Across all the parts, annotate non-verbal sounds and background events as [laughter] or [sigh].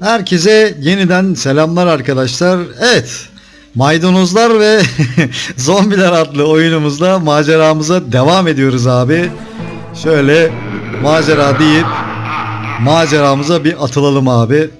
Herkese yeniden selamlar arkadaşlar. Evet, Maydanozlar ve [laughs] Zombiler adlı oyunumuzda maceramıza devam ediyoruz abi. Şöyle macera deyip maceramıza bir atılalım abi.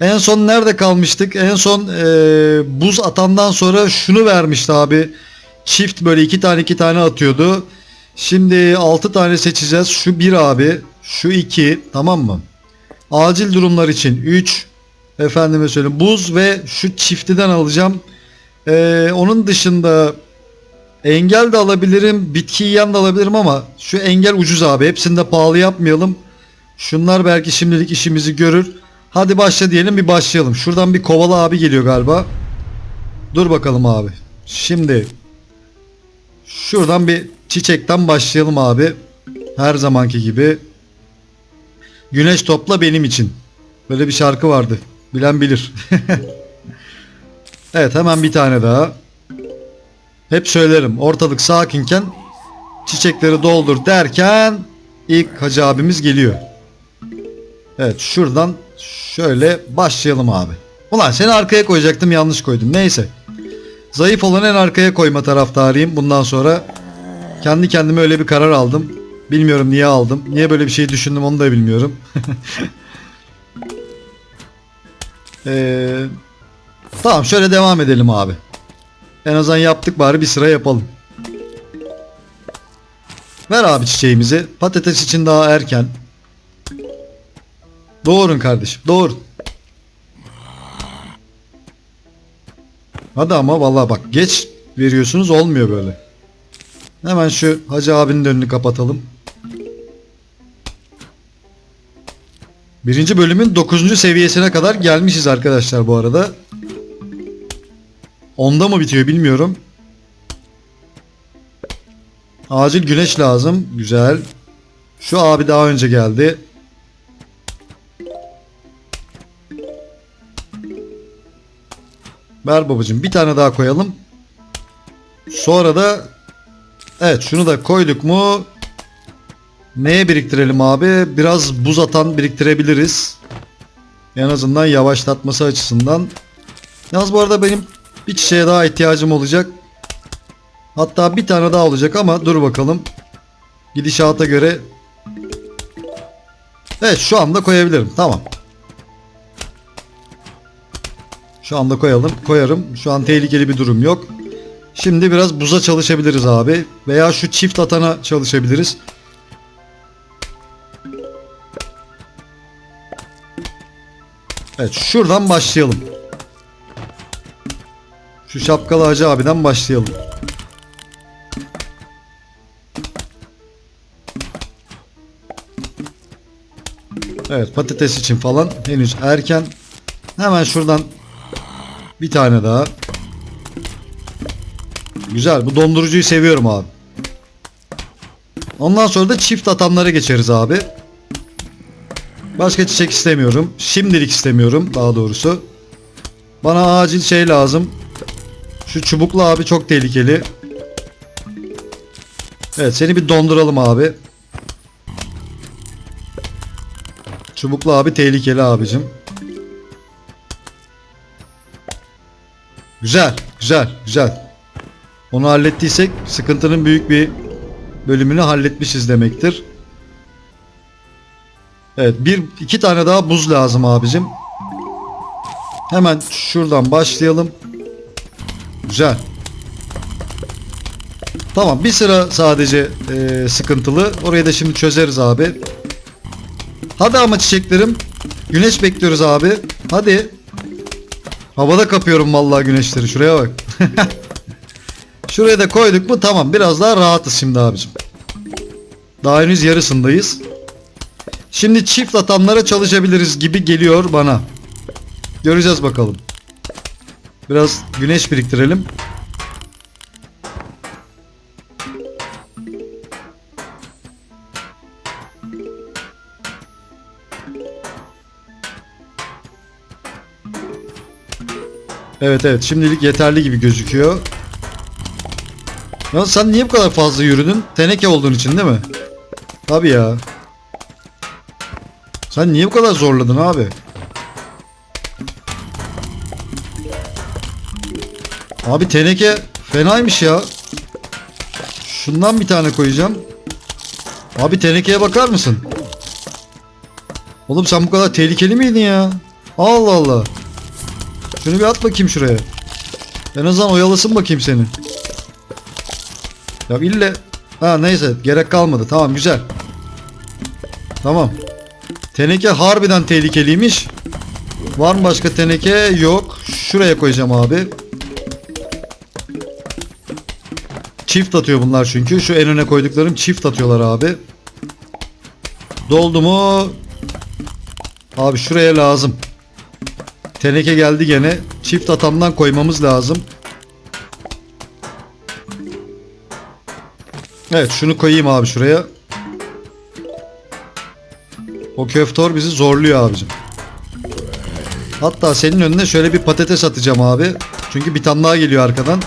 En son nerede kalmıştık? En son eee, buz atandan sonra şunu vermişti abi. Çift böyle iki tane iki tane atıyordu. Şimdi altı tane seçeceğiz. Şu bir abi. Şu iki. Tamam mı? Acil durumlar için 3 efendime söyleyeyim buz ve şu çiftiden alacağım. Ee, onun dışında engel de alabilirim, bitki yiyen de alabilirim ama şu engel ucuz abi. Hepsini de pahalı yapmayalım. Şunlar belki şimdilik işimizi görür. Hadi başla diyelim bir başlayalım. Şuradan bir kovalı abi geliyor galiba. Dur bakalım abi. Şimdi şuradan bir çiçekten başlayalım abi. Her zamanki gibi. Güneş topla benim için. Böyle bir şarkı vardı. Bilen bilir. [laughs] evet hemen bir tane daha. Hep söylerim. Ortalık sakinken çiçekleri doldur derken ilk hacı abimiz geliyor. Evet şuradan şöyle başlayalım abi. Ulan seni arkaya koyacaktım yanlış koydum. Neyse. Zayıf olanı en arkaya koyma taraftarıyım bundan sonra. Kendi kendime öyle bir karar aldım. Bilmiyorum niye aldım. Niye böyle bir şey düşündüm onu da bilmiyorum. [laughs] Ee, tamam şöyle devam edelim abi. En azından yaptık bari bir sıra yapalım. Ver abi çiçeğimizi. Patates için daha erken. Doğurun kardeşim doğurun. Hadi ama vallahi bak geç veriyorsunuz olmuyor böyle. Hemen şu hacı abinin önünü kapatalım. Birinci bölümün 9. seviyesine kadar gelmişiz arkadaşlar bu arada. Onda mı bitiyor bilmiyorum. Acil güneş lazım. Güzel. Şu abi daha önce geldi. Ver babacığım bir tane daha koyalım. Sonra da evet şunu da koyduk mu neye biriktirelim abi? Biraz buz atan biriktirebiliriz. En azından yavaşlatması açısından. Yalnız bu arada benim bir çiçeğe daha ihtiyacım olacak. Hatta bir tane daha olacak ama dur bakalım. Gidişata göre Evet şu anda koyabilirim. Tamam. Şu anda koyalım. Koyarım. Şu an tehlikeli bir durum yok. Şimdi biraz buza çalışabiliriz abi. Veya şu çift atana çalışabiliriz. Evet şuradan başlayalım. Şu şapkalı hacı abiden başlayalım. Evet patates için falan henüz erken. Hemen şuradan bir tane daha. Güzel bu dondurucuyu seviyorum abi. Ondan sonra da çift atamlara geçeriz abi. Başka çiçek istemiyorum. Şimdilik istemiyorum daha doğrusu. Bana acil şey lazım. Şu çubuklu abi çok tehlikeli. Evet seni bir donduralım abi. Çubuklu abi tehlikeli abicim. Güzel, güzel, güzel. Onu hallettiysek sıkıntının büyük bir bölümünü halletmişiz demektir. Evet, bir iki tane daha buz lazım abicim. Hemen şuradan başlayalım. Güzel. Tamam, bir sıra sadece eee, sıkıntılı. Orayı da şimdi çözeriz abi. Hadi ama çiçeklerim. Güneş bekliyoruz abi. Hadi. Havada kapıyorum vallahi güneşleri. Şuraya bak. [laughs] Şuraya da koyduk mu tamam. Biraz daha rahatız şimdi abicim. Daha henüz yarısındayız. Şimdi çift atamlara çalışabiliriz gibi geliyor bana. Göreceğiz bakalım. Biraz güneş biriktirelim. Evet evet şimdilik yeterli gibi gözüküyor. Ya sen niye bu kadar fazla yürüdün? Teneke olduğun için değil mi? Tabii ya. Sen niye bu kadar zorladın abi? Abi teneke fenaymış ya. Şundan bir tane koyacağım. Abi tenekeye bakar mısın? Oğlum sen bu kadar tehlikeli miydin ya? Allah Allah. Şunu bir at bakayım şuraya. En azından oyalasın bakayım seni. Ya ille... Ha neyse gerek kalmadı. Tamam güzel. Tamam. Teneke harbiden tehlikeliymiş. Var mı başka teneke? Yok. Şuraya koyacağım abi. Çift atıyor bunlar çünkü. Şu en öne koyduklarım çift atıyorlar abi. Doldu mu? Abi şuraya lazım. Teneke geldi gene. Çift atandan koymamız lazım. Evet şunu koyayım abi şuraya. O köftor bizi zorluyor abicim. Hatta senin önüne şöyle bir patates atacağım abi. Çünkü bir tane daha geliyor arkadan.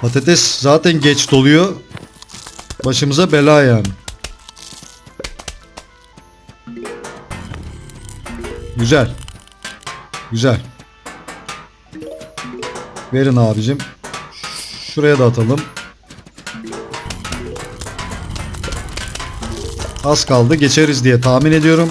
Patates zaten geç doluyor. Başımıza bela yani. Güzel. Güzel. Verin abicim. Şuraya da atalım. Az kaldı geçeriz diye tahmin ediyorum.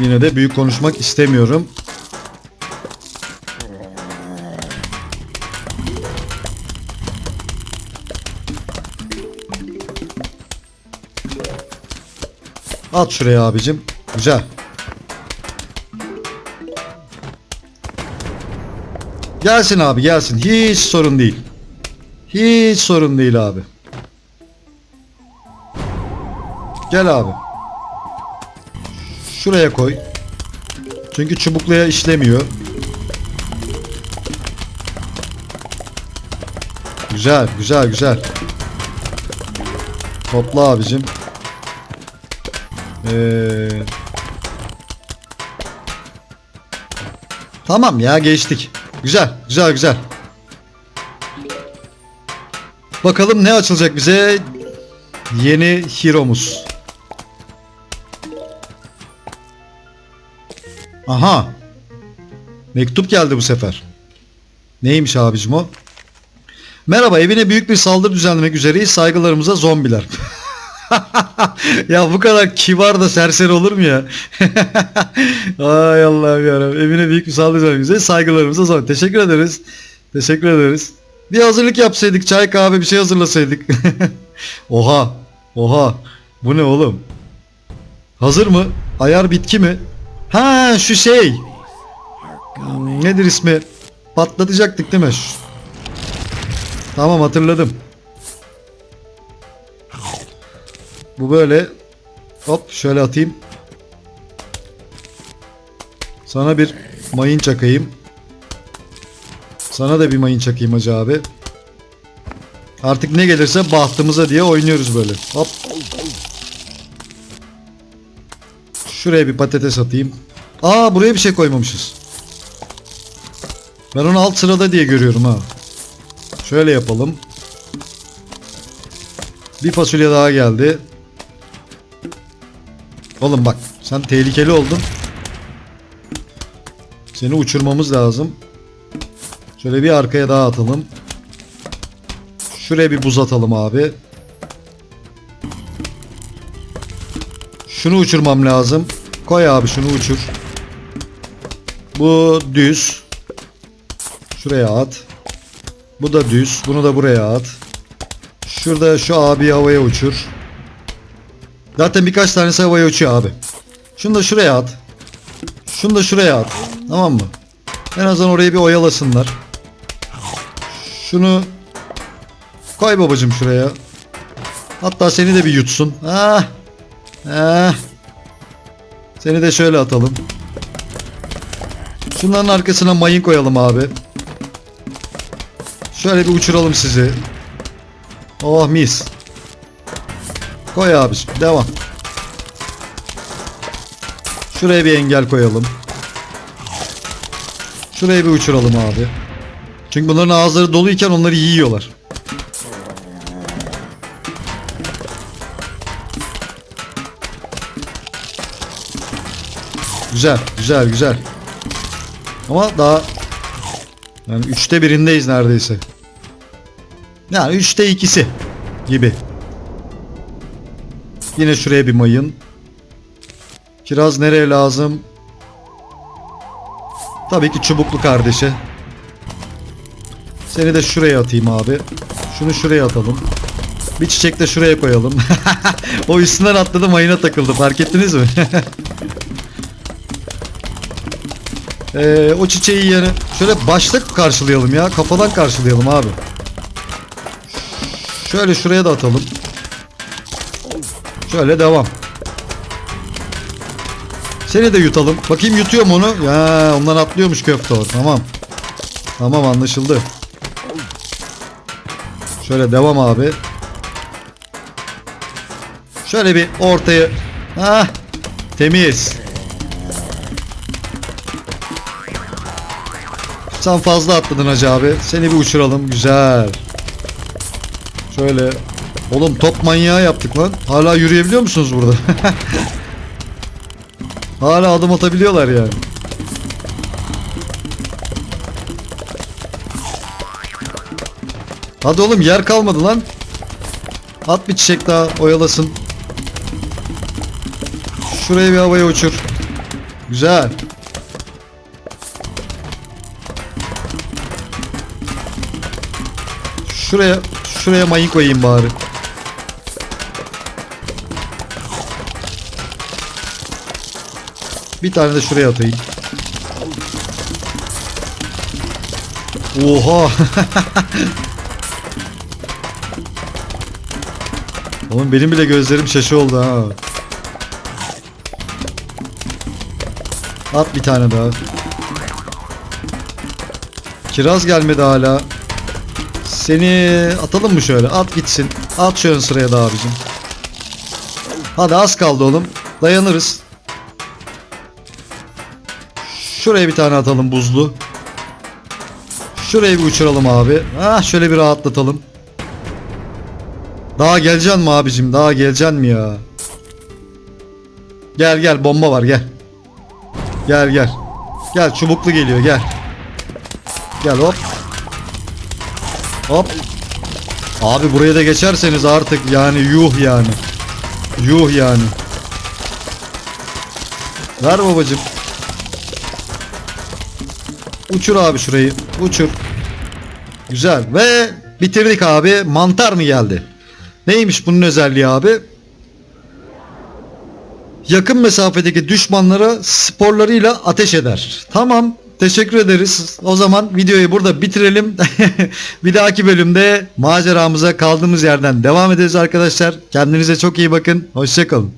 Yine de büyük konuşmak istemiyorum. At şuraya abicim. Güzel. Gelsin abi gelsin. Hiç sorun değil. Hiç sorun değil abi. Gel abi. Şuraya koy. Çünkü çubukluya işlemiyor. Güzel, güzel, güzel. Topla abicim. Ee... Tamam ya geçtik. Güzel, güzel, güzel. Bakalım ne açılacak bize? Yeni hero'muz. Aha. Mektup geldi bu sefer. Neymiş abicim o? Merhaba evine büyük bir saldırı düzenlemek üzereyiz. Saygılarımıza zombiler. [laughs] ya bu kadar kibar da serseri olur mu ya? [laughs] Ay Allah'ım yarabbim. Evine büyük bir saldırı düzenlemek üzereyiz. Saygılarımıza zombi. Teşekkür ederiz. Teşekkür ederiz. Bir hazırlık yapsaydık. Çay kahve bir şey hazırlasaydık. [laughs] oha. Oha. Bu ne oğlum? Hazır mı? Ayar bitki mi? Ha şu şey. Nedir ismi? Patlatacaktık değil mi? Tamam hatırladım. Bu böyle. Hop şöyle atayım. Sana bir mayın çakayım. Sana da bir mayın çakayım hacı abi. Artık ne gelirse bahtımıza diye oynuyoruz böyle. Hop. Şuraya bir patates atayım. Aa buraya bir şey koymamışız. Ben onu alt sırada diye görüyorum ha. Şöyle yapalım. Bir fasulye daha geldi. Oğlum bak sen tehlikeli oldun. Seni uçurmamız lazım. Şöyle bir arkaya daha atalım. Şuraya bir buz atalım abi. Şunu uçurmam lazım. Koy abi şunu uçur. Bu düz. Şuraya at. Bu da düz. Bunu da buraya at. Şurada şu abi havaya uçur. Zaten birkaç tanesi havaya uçuyor abi. Şunu da şuraya at. Şunu da şuraya at. Tamam mı? En azından orayı bir oyalasınlar. Şunu koy babacım şuraya. Hatta seni de bir yutsun. Ah. Ah. Seni de şöyle atalım. Şunların arkasına mayın koyalım abi. Şöyle bir uçuralım sizi. Oh mis. Koy abi. Devam. Şuraya bir engel koyalım. Şuraya bir uçuralım abi. Çünkü bunların ağızları doluyken onları yiyorlar. Güzel, güzel, güzel. Ama daha yani üçte birindeyiz neredeyse. Yani üçte ikisi gibi. Yine şuraya bir mayın. Kiraz nereye lazım? Tabii ki çubuklu kardeşe. Seni de şuraya atayım abi. Şunu şuraya atalım. Bir çiçek de şuraya koyalım. [laughs] o üstünden atladı mayına takıldı. Fark ettiniz mi? [laughs] Ee, o çiçeği yani şöyle başta karşılayalım ya. Kafadan karşılayalım abi. Şöyle şuraya da atalım. Şöyle devam. Seni de yutalım. Bakayım yutuyor mu onu? Ya ondan atlıyormuş köfte o. Tamam. Tamam anlaşıldı. Şöyle devam abi. Şöyle bir ortaya. Ha temiz. Sen fazla atladın hacı abi. Seni bir uçuralım. Güzel. Şöyle. Oğlum top manyağı yaptık lan. Hala yürüyebiliyor musunuz burada? [laughs] Hala adım atabiliyorlar yani. Hadi oğlum yer kalmadı lan. At bir çiçek daha oyalasın. Şuraya bir havaya uçur. Güzel. Şuraya şuraya mayın koyayım bari. Bir tane de şuraya atayım. Oha. [laughs] Oğlum benim bile gözlerim şaşı oldu ha. At bir tane daha. Kiraz gelmedi hala. Seni atalım mı şöyle? At gitsin. At şöyle sıraya da abicim. Hadi az kaldı oğlum. Dayanırız. Şuraya bir tane atalım buzlu. Şuraya bir uçuralım abi. Ah şöyle bir rahatlatalım. Daha geleceksin mi abicim? Daha geleceksin mi ya? Gel gel bomba var gel. Gel gel. Gel çubuklu geliyor gel. Gel hop. Hop. Abi buraya da geçerseniz artık yani yuh yani. Yuh yani. Ver babacım. Uçur abi şurayı. Uçur. Güzel. Ve bitirdik abi. Mantar mı geldi? Neymiş bunun özelliği abi? Yakın mesafedeki düşmanlara sporlarıyla ateş eder. Tamam. Teşekkür ederiz. O zaman videoyu burada bitirelim. [laughs] bir dahaki bölümde maceramıza kaldığımız yerden devam ederiz arkadaşlar. Kendinize çok iyi bakın. Hoşçakalın.